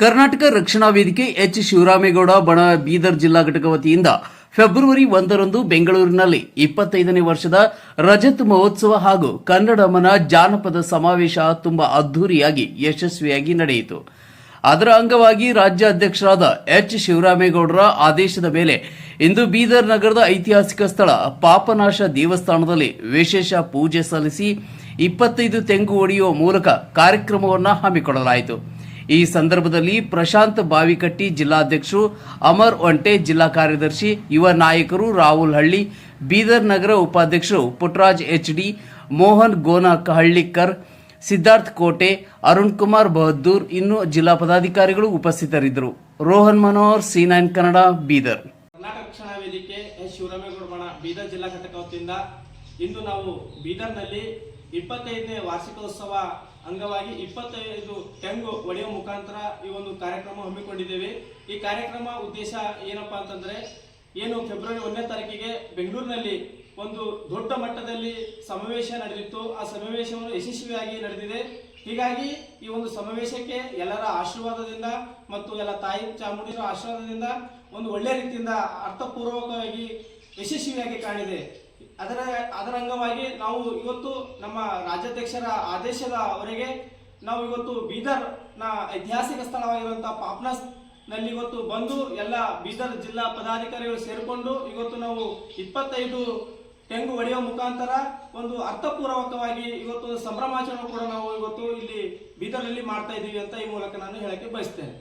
ಕರ್ನಾಟಕ ರಕ್ಷಣಾ ವೇದಿಕೆ ಎಚ್ ಶಿವರಾಮೇಗೌಡ, ಬಣ ಬೀದರ್ ಜಿಲ್ಲಾ ಘಟಕ ವತಿಯಿಂದ ಫೆಬ್ರವರಿ ಒಂದರಂದು ಬೆಂಗಳೂರಿನಲ್ಲಿ ಇಪ್ಪತ್ತೈದನೇ ವರ್ಷದ ರಜತ್ ಮಹೋತ್ಸವ ಹಾಗೂ ಕನ್ನಡ ಮನ ಜಾನಪದ ಸಮಾವೇಶ ತುಂಬಾ ಅದ್ದೂರಿಯಾಗಿ ಯಶಸ್ವಿಯಾಗಿ ನಡೆಯಿತು. ಅದರ ಅಂಗವಾಗಿ ರಾಜ್ಯ ಅಧ್ಯಕ್ಷರಾದ ಎಚ್ ಶಿವರಾಮೇಗೌಡರ ಆದೇಶದ ಮೇಲೆ ಇಂದು ಬೀದರ್ ನಗರದ ಐತಿಹಾಸಿಕ ಸ್ಥಳ ಪಾಪನಾಶ ದೇವಸ್ಥಾನದಲ್ಲಿ ವಿಶೇಷ ಪೂಜೆ ಸಲ್ಲಿಸಿ ಇಪ್ಪತ್ತೈದು ತೆಂಗು ಒಡೆಯುವ ಮೂಲಕ ಕಾರ್ಯಕ್ರಮವನ್ನು ಹಮ್ಮಿಕೊಳ್ಳಲಾಯಿತು. ಈ ಸಂದರ್ಭದಲ್ಲಿ ಪ್ರಶಾಂತ್ ಬಾವಿಕಟ್ಟಿ ಜಿಲ್ಲಾಧ್ಯಕ್ಷರು, ಅಮರ್ ಒಂಟೆ ಜಿಲ್ಲಾ ಕಾರ್ಯದರ್ಶಿ ಯುವ ನಾಯಕರು ರಾಹುಲ್ ಹಳ್ಳಿ, ಬೀದರ್ ನಗರ ಉಪಾಧ್ಯಕ್ಷರು ಪುಟ್ರಾಜ್ ಎಚ್ ಡಿ ಮೋಹನ್ ಗೋನಹಳ್ಳಿಕರ್ ಸಿದ್ಧಾರ್ಥ್ ಕೋಟೆ, ಅರುಣ್ ಕುಮಾರ್ ಬಹದ್ದೂರ್ ಇನ್ನು ಜಿಲ್ಲಾ ಪದಾಧಿಕಾರಿಗಳು ಉಪಸ್ಥಿತರಿದ್ದರು. Rohan Manohar, C nine Kannada, Bidar. Karnataka Bidar ಜಿಲ್ಲಾ ಘಟಕ ಇಂದು ನಾವು ಬೀದರ್ನಲ್ಲಿ ಇಪ್ಪತ್ತೈದನೇ ವಾರ್ಷಿಕೋತ್ಸವ ಅಂಗವಾಗಿ ಇಪ್ಪತ್ತೈದು ತೆಂಗು ಒಡೆಯುವ ಮುಖಾಂತರ ಈ ಒಂದು ಕಾರ್ಯಕ್ರಮ ಹಮ್ಮಿಕೊಂಡಿದ್ದೇವೆ. ಈ ಕಾರ್ಯಕ್ರಮ ಉದ್ದೇಶ ಏನಪ್ಪಾ ಅಂತಂದ್ರೆ, ಏನು ಫೆಬ್ರವರಿ ಒಂದನೇ ತಾರೀಕಿಗೆ ಬೆಂಗಳೂರಿನಲ್ಲಿ ಒಂದು ದೊಡ್ಡ ಮಟ್ಟದಲ್ಲಿ ಸಮಾವೇಶ ನಡೆದಿತ್ತು. ಆ ಸಮಾವೇಶವನ್ನು ಯಶಸ್ವಿಯಾಗಿ ನಡೆದಿದೆ. ಹೀಗಾಗಿ ಈ ಒಂದು ಸಮಾವೇಶಕ್ಕೆ ಎಲ್ಲರ ಆಶೀರ್ವಾದದಿಂದ ಮತ್ತು ಎಲ್ಲ ತಾಯಿ ಚಾಮುಂಡೇಶ್ವರ ಆಶೀರ್ವಾದದಿಂದ ಒಂದು ಒಳ್ಳೆಯ ರೀತಿಯಿಂದ ಅರ್ಥಪೂರ್ವಕವಾಗಿ ಯಶಸ್ವಿಯಾಗಿ ಕಾಣಿದೆ. ಅದರ ಅದರ ಅಂಗವಾಗಿ ನಾವು ಇವತ್ತು ನಮ್ಮ ರಾಜ್ಯಾಧ್ಯಕ್ಷರ ಆದೇಶದವರೆಗೆ ನಾವು ಇವತ್ತು ಬೀದರ್ನ ಐತಿಹಾಸಿಕ ಸ್ಥಳವಾಗಿರುವಂತಹ ಪಾಪ್ನಸ್ನಲ್ಲಿ ಇವತ್ತು ಬಂದು ಎಲ್ಲ ಬೀದರ್ ಜಿಲ್ಲಾ ಪದಾಧಿಕಾರಿಗಳು ಸೇರಿಕೊಂಡು ಇವತ್ತು ನಾವು ಇಪ್ಪತ್ತೈದು ತೆಂಗು ಒಡೆಯುವ ಮುಖಾಂತರ ಒಂದು ಅರ್ಥಪೂರ್ವಕವಾಗಿ ಇವತ್ತು ಸಂಭ್ರಮಾಚರಣೆ ಕೂಡ ನಾವು ಇವತ್ತು ಇಲ್ಲಿ ಬೀದರ್ನಲ್ಲಿ ಮಾಡ್ತಾ ಇದ್ದೀವಿ ಅಂತ ಈ ಮೂಲಕ ನಾನು ಹೇಳಕ್ಕೆ ಬಯಸ್ತೇನೆ.